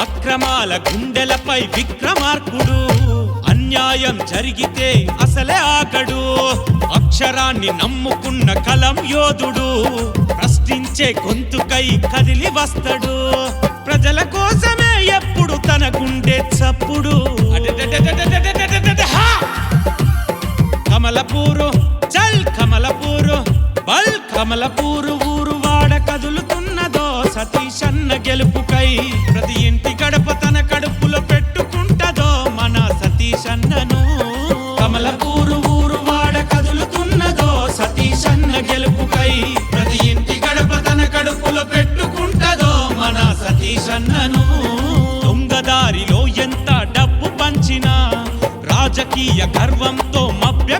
అక్రమాల గుండెలపై విక్రమార్కుడు. అన్యాయం జరిగితే అసలే ఆకడు అక్షరాన్ని నమ్ముకున్న కలం యోధుడు. ప్రశ్నించే గొంతుకై కదిలి వస్తాడు. ప్రజల కోసమే ఎప్పుడు తనకుండే చప్పుడు. కమలపూరు చల్ కమలపూరు బల్ కమలపూరు ఊరు వాడ కదులుతున్నదో సతీష్ అన్న గెలుపుకై ప్రతి రాజకీయ గర్వంతో మభ్య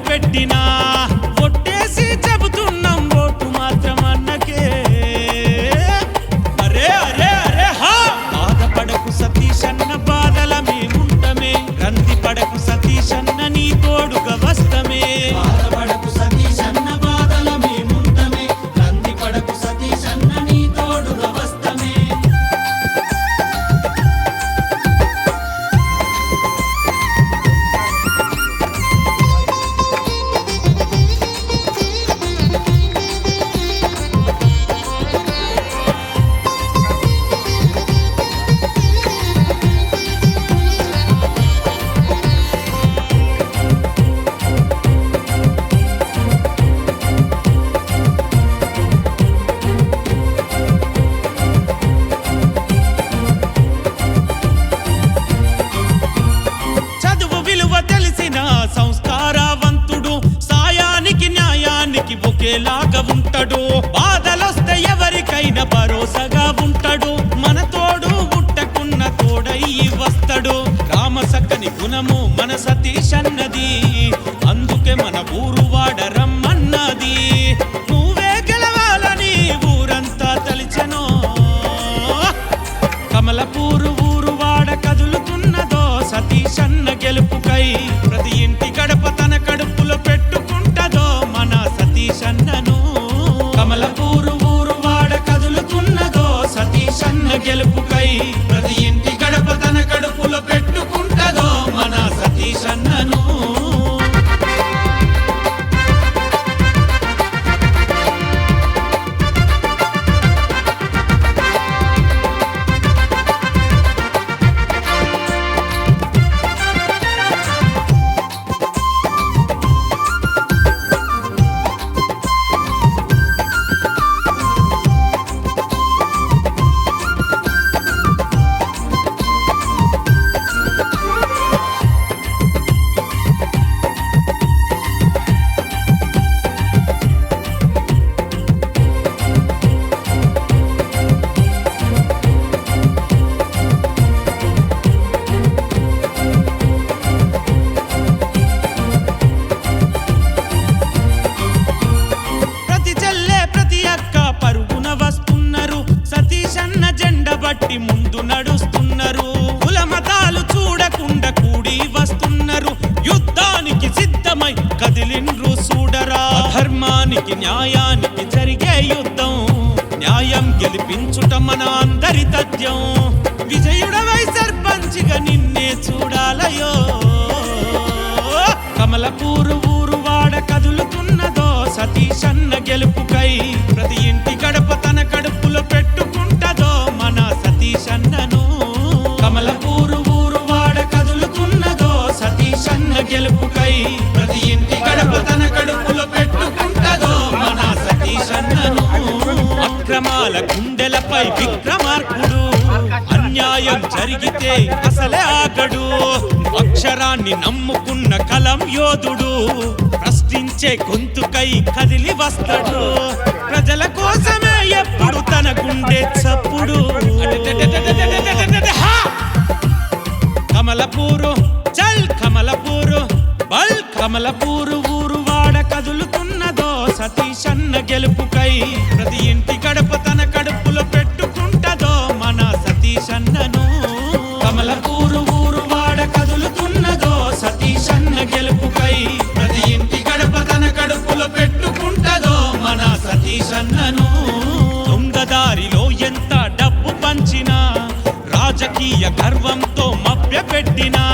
వస్తాడు. రామ సక్కని గుణము మన సతీష్ అన్నది కదిలిండ్రు చూడరా. ధర్మానికి న్యాయానికి జరిగే యుద్ధం. న్యాయం గెలిపించుట మన అందరి తథ్యం. విజయుడవై సర్పంచిగా నిన్నే చూడాలయో. కమలపూరు ఊరు వాడ కదులుతున్నదో సతీషన్న గెలుపుకై. ప్రతి ఇంటి గడప తన కడుపులో పెట్టుకుంటదో మన సతీష్ అక్రమాల గుండెలపై విక్రమార్కుడు అన్యాయం జరిగితే అసలే ఆగడు అక్షరాన్ని నమ్ముకున్న కలం యోధుడు ప్రశ్నించే గొంతుకై కదిలి వస్తాడు ప్రజల కోసమే ఎప్పుడు తన గుండె చప్పుడు కమలపూరు కమలపూరు ఊరు వాడ కదులుతున్నదో సతీష్ అన్న గెలుపుకై ప్రతి ఇంటి గడప తన కడుపులో పెట్టుకుంటదో మన సతీష్ కమల పూరు ఊరు వాడ కదులుతున్నదో సతీష్ అన్న గెలుపుకై ప్రతి ఇంటి గడప తన కడుపులో పెట్టుకుంటదో మన సతీష్ అన్నను దొంగదారిలో ఎంత డబ్బు పంచినా రాజకీయ గర్వంతో మభ్యపెట్టినా